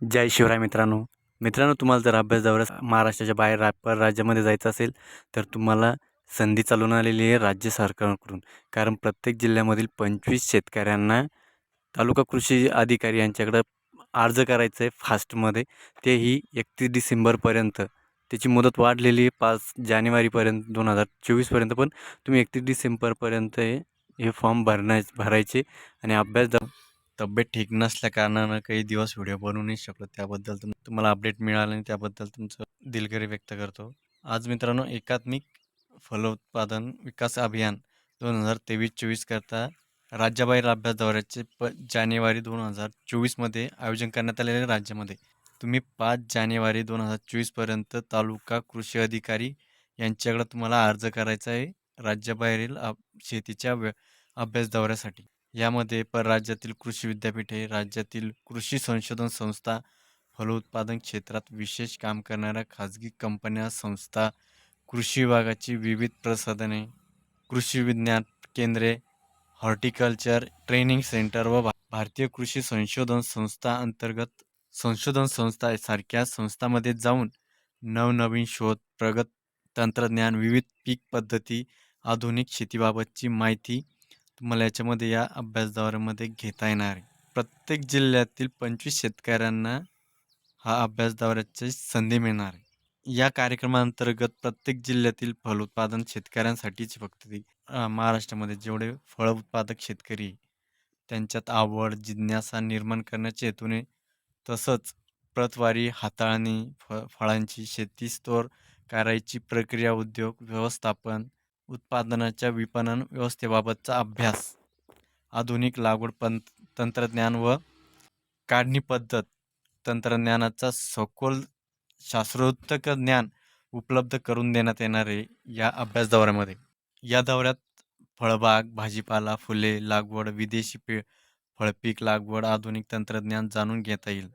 जय शिवराय मित्रांनो. मित्रांनो तुम्हाला जर अभ्यास दौऱ्यास महाराष्ट्राच्या बाहेर रा परराज्यामध्ये जायचं असेल तर तुम्हाला संधी चालून आलेली आहे राज्य सरकारकडून. कारण प्रत्येक जिल्ह्यामधील पंचवीस शेतकऱ्यांना तालुका कृषी अधिकारी यांच्याकडं अर्ज करायचं आहे फास्टमध्ये. तेही एकतीस डिसेंबरपर्यंत. त्याची मुदत वाढलेली आहे पाच जानेवारीपर्यंत दोन हजार चोवीसपर्यंत. पण तुम्ही एकतीस डिसेंबरपर्यंत हे हे फॉर्म भरण्या भरायचे आणि अभ्यास द तब्येत ठीक नसल्या कारणानं काही दिवस व्हिडिओ बनवू नाही शकलो. त्याबद्दल तुम तुम्हाला अपडेट मिळालं आणि त्याबद्दल तुमचं दिलगिरी व्यक्त करतो. आज मित्रांनो एकात्मिक फलोत्पादन विकास अभियान दोन हजार तेवीस चोवीस करता राज्याबाहेर अभ्यास दौऱ्याचे प जानेवारी दोन हजार चोवीसमध्ये आयोजन करण्यात आलेले राज्यामध्ये. तुम्ही पाच जानेवारी दोन हजार चोवीसपर्यंत तालुका कृषी अधिकारी यांच्याकडं तुम्हाला अर्ज करायचा आहे राज्याबाहेरील शेतीच्या व्य अभ्यास दौऱ्यासाठी. यामध्ये परराज्यातील कृषी विद्यापीठे राज्यातील कृषी संशोधन संस्था फलोत्पादन क्षेत्रात विशेष काम करणाऱ्या खाजगी कंपन्या संस्था कृषी विभागाची विविध प्रसाधने कृषी विज्ञान केंद्रे हॉर्टिकल्चर ट्रेनिंग सेंटर व भा भारतीय कृषी संशोधन संस्था अंतर्गत संशोधन संस्था सारख्या संस्थांमध्ये जाऊन नवनवीन शोध प्रगत तंत्रज्ञान विविध पीक पद्धती आधुनिक शेतीबाबतची माहिती तुम्हाला याच्यामध्ये या अभ्यास घेता येणार आहे. प्रत्येक जिल्ह्यातील पंचवीस शेतकऱ्यांना हा अभ्यास दौऱ्याची संधी मिळणार आहे. या कार्यक्रमाअंतर्गत प्रत्येक जिल्ह्यातील फलोत्पादन शेतकऱ्यांसाठीच फक्त महाराष्ट्रामध्ये जेवढे फळ उत्पादक शेतकरी त्यांच्यात आवड जिज्ञासा निर्माण करण्याच्या हेतूने तसंच प्रतवारी हाताळणी फ फळांची शेती स्टोअर करायची प्रक्रिया उद्योग व्यवस्थापन उत्पादनाच्या विपणन व्यवस्थेबाबतचा अभ्यास आधुनिक लागवड पं तंत्रज्ञान व काढणी पद्धत तंत्रज्ञानाचा सखोल शास्त्रोत्तक ज्ञान उपलब्ध करून देण्यात येणार आहे या अभ्यास दौऱ्यामध्ये. या दौऱ्यात फळबाग भाजीपाला फुले लागवड विदेशी पे फळपीक लागवड आधुनिक तंत्रज्ञान जाणून घेता येईल.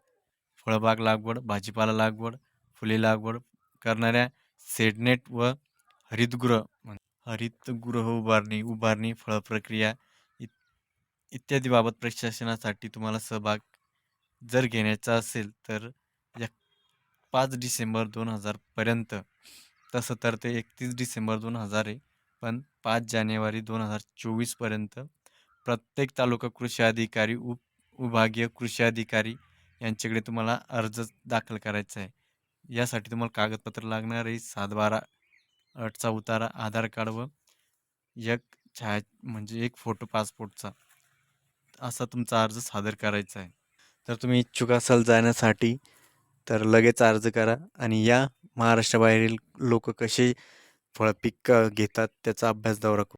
फळबाग लागवड भाजीपाला लागवड फुले लागवड करणाऱ्या सेडनेट व हरितगृह हरितगृह उभारणी उभारणी फळ प्रक्रिया इ प्रशासनासाठी तुम्हाला सहभाग जर घेण्याचा असेल तर या पाच डिसेंबर दोन हजारपर्यंत तसं तर ते एकतीस डिसेंबर दोन हजार आहे पण पाच जानेवारी दोन हजार चोवीसपर्यंत प्रत्येक तालुका कृषी अधिकारी उप विभागीय कृषी अधिकारी यांच्याकडे तुम्हाला अर्ज दाखल करायचा आहे. यासाठी तुम्हाला कागदपत्र लागणार आहे सात बारा अटचा उतारा आधार कार्ड व एक छाया म्हणजे एक फोटो पासपोर्टचा. असा तुमचा अर्ज सादर करायचा आहे. तर तुम्ही इच्छुक असाल जाण्यासाठी तर लगेच अर्ज करा आणि या महाराष्ट्राबाहेरील लोक कसे फळपीक घेतात त्याचा अभ्यास दौरा करू.